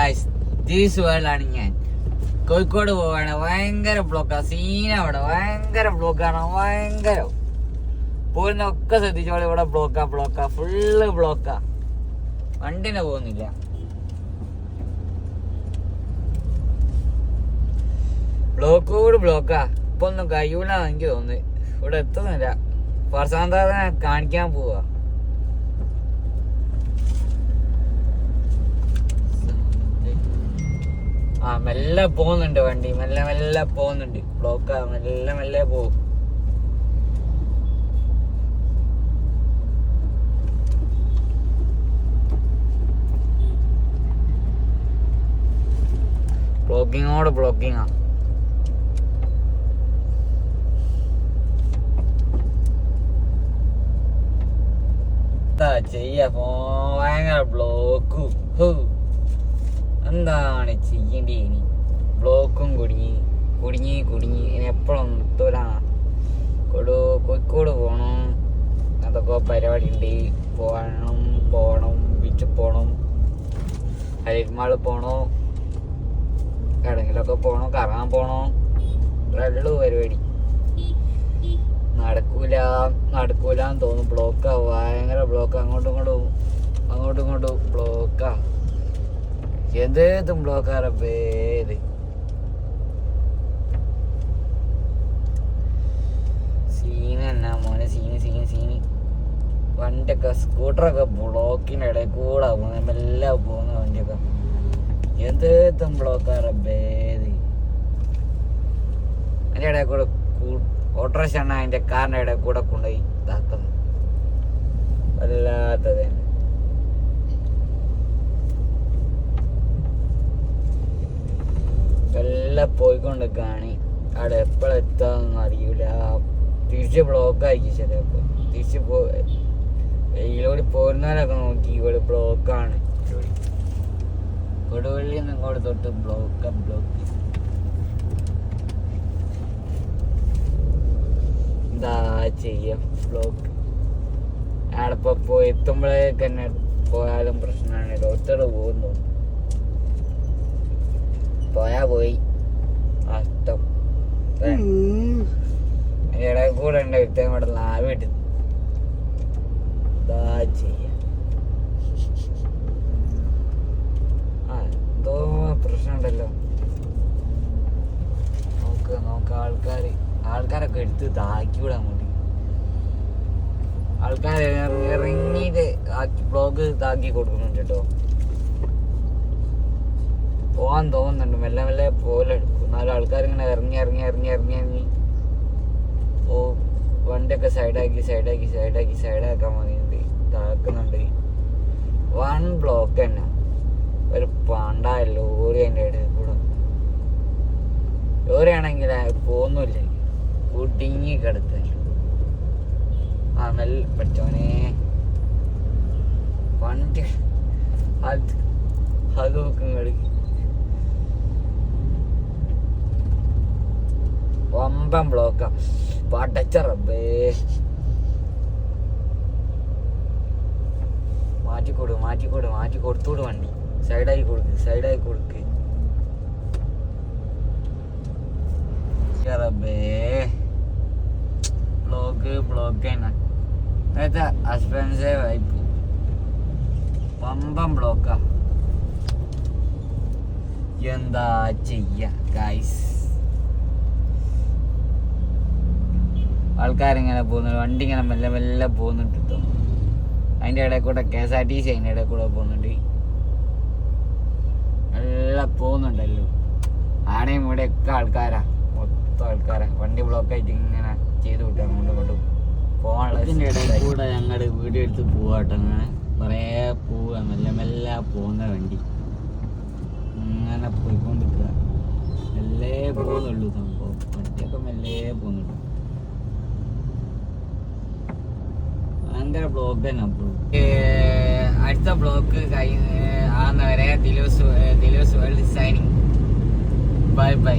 Guys these വേൾഡാണ് ഞാൻ കോഴിക്കോട് പോവാണ് ഭയങ്കര ബ്ലോക്കാണ് സീന അവിടെ ഭയങ്കര ബ്ലോക്കാണ് ഭയങ്കര. പോരുന്ന ഒക്കെ ശ്രദ്ധിച്ചോളെ ഇവിടെ ബ്ലോക്കാ ബ്ലോക്കാ ഫുള്ള് ബ്ലോക്കാ വണ്ടിനെ പോകുന്നില്ല. ബ്ലോക്കോട് ബ്ലോക്കാ ഇപ്പൊ ഒന്നും കഴിയൂല എനിക്ക് തോന്നുന്നു. ഇവിടെ എത്തുന്നില്ല. പ്രശാന്താതനെ കാണിക്കാൻ പോവാ ആ മെല്ലെ പോകുന്നുണ്ട് വണ്ടി മെല്ലെ മെല്ലെ പോകുന്നുണ്ട്. ബ്ലോക്കാ മെല്ലെ മെല്ലെ പോകും. ബ്ലോക്കിങ്ങോട് ബ്ലോക്കിങ്ങാ ചെയ്യ? ഭയങ്കര ബ്ലോക്ക് എന്താണ് ചെയ്യേണ്ടി ഇനി? ബ്ലോക്കും കുടുങ്ങി കുടുങ്ങി കുടുങ്ങി. ഇനി എപ്പോഴും എത്തൂല കൊടു കോഴിക്കോട് പോകണം അതൊക്കെ പരിപാടി ഉണ്ട് പോകണം പോകണം ബീച്ചിൽ പോകണം ഹരിമാൾ പോകണോ എവിടെങ്കിലൊക്കെ പോകണോ കറങ്ങാൻ പോകണോ ഉള്ളു പരിപാടി. നടക്കൂല നടക്കൂലെന്ന് തോന്നുന്നു. ബ്ലോക്കാ. ഭയങ്കര ബ്ലോക്ക്. അങ്ങോട്ടും ഇങ്ങോട്ടും അങ്ങോട്ടും ഇങ്ങോട്ടും ബ്ലോക്കാ. എന്തേതും ബ്ലോക്കാറ പേര് സീന എന്നാ മോനെ സീന് സീന് സീന് വണ്ടിയൊക്കെ സ്കൂട്ടറൊക്കെ ബ്ലോക്കിന്റെ കൂടെ പോകുന്നത് മെല്ലെ പോകുന്ന വണ്ടിയൊക്കെ. എന്തേതും ബ്ലോക്കാറ പേര് അതിന്റെ ഇടയിൽ കൂടെ ഓട്ടോറിക്ഷ അതിന്റെ കാറിന്റെ ഇടയിൽ കൂടെ കൊണ്ടുപോയി ഇതാക്കുന്നു വല്ലാത്തത് തന്നെ എല്ലാം പോയിക്കൊണ്ടിരിക്കുകയാണ് അവിടെ എപ്പോഴെത്താന്ന് അറിയില്ല തിരിച്ച് ബ്ലോക്ക് ആയിരിക്കും ചിലപ്പോൾ തിരിച്ച് പോ ഇതിലൂടെ പോരുന്നവരൊക്കെ നോക്കി ഇവിടെ ബ്ലോക്കാണ് കൊടുവള്ളി നിന്ന് ഇങ്ങോട്ട് തൊട്ട് ബ്ലോക്ക് ബ്ലോക്ക് എന്താ ചെയ്യാം? ബ്ലോക്ക് ആടപ്പോ പോയി എത്തുമ്പോഴേക്ക് തന്നെ പോയാലും പ്രശ്നമാണ്. ഡോക്ടർ പോകുന്നു പോയാ പോയി. ഇടയിൽ കൂടെ ഉണ്ട്. ഇട്ടേ. ഇവിടെ ലാവിട്ട് എന്താ പ്രശ്നമുണ്ടല്ലോ. നോക്ക് നോക്ക് ആൾക്കാര്. ആൾക്കാരൊക്കെ എടുത്ത് താക്കി അങ്ങോട്ട്. ആൾക്കാർ ഇറങ്ങിയിട്ട് ആക്കി ബ്ലോഗ് താക്കി കൊടുക്കുന്നുണ്ട് കേട്ടോ. പോവാൻ തോന്നുന്നുണ്ട്. മെല്ലെ മെല്ലെ പോലെ എടുക്കും എന്നാലും ആൾക്കാർ ഇങ്ങനെ ഇറങ്ങി ഇറങ്ങി ഇറങ്ങി ഇറങ്ങി ഇറങ്ങി ഓ വണ്ടിയൊക്കെ സൈഡാക്കി സൈഡാക്കി സൈഡാക്കി സൈഡാക്കാൻ വേണ്ടിയിട്ട് താക്കുന്നുണ്ട് വൺ ബ്ലോക്ക് തന്നെ. ഒരു പണ്ടായ ലോറി അതിന്റെ ഇടയിൽ കൂടെ. ലോറി ആണെങ്കിൽ പോകുന്നില്ല കുടുങ്ങി ആ മെല്ലെ പഠിച്ചോനെ വണ്ടി. അത് അത് നോക്കും വമ്പൻ ബ്ലോക്കാ പടച്ച റബ്ബേ. മാറ്റിക്കൊടു മാറ്റിക്കൊടു മാറ്റി കൊടുത്തോട് വണ്ടി. സൈഡായി കൊടുക്ക് സൈഡായി കൊടുക്ക്. റബ്ബേ. ബ്ലോക്ക് ബ്ലോക്ക് തന്നെ നേരത്തെ ഹസ്ബൻഡ്സേ വായിപ്പു. വമ്പൻ ബ്ലോക്കാ എന്താ ചെയ്യ ഗൈസ് ആൾക്കാരിങ്ങനെ പോകുന്നു വണ്ടി ഇങ്ങനെ മെല്ലെ മെല്ലെ പോകുന്നുണ്ട് കേട്ടോ അതിന്റെ ഇടയിൽ കൂടെ K S R T C അതിന്റെ ഇടയിൽ കൂടെ പോകുന്നുണ്ട്. എല്ലാം. പോകുന്നുണ്ടല്ലോ ആടെയും ഇവിടെ ഒക്കെ ആൾക്കാരാ. മൊത്തം ആൾക്കാരാ. വണ്ടി ബ്ലോക്ക് ആയിട്ട് ഇങ്ങനെ ചെയ്ത് വിട്ടു അങ്ങോട്ടും ഇങ്ങോട്ടും പോകാനുള്ള ഇടയിൽ കൂടെ ഞങ്ങളുടെ വീഡിയോ എടുത്ത് പോവാട്ടോ അങ്ങനെ കുറേ പോവുക മെല്ലെ മെല്ലെ പോകുന്ന വണ്ടി. അങ്ങനെ പോയിക്കൊണ്ടിരിക്കുക മെല്ലെ പോകുന്നുള്ളൂ സംഭവം. വണ്ടിയൊക്കെ മെല്ലേ പോകുന്നുള്ളൂ ഭയങ്കര ബ്ലോക്ക് തന്നെ അപ്പോൾ അടുത്ത ബ്ലോക്ക് കഴിഞ്ഞ് ആകുന്നവരെ Dilu's Dilu's world designing bye bye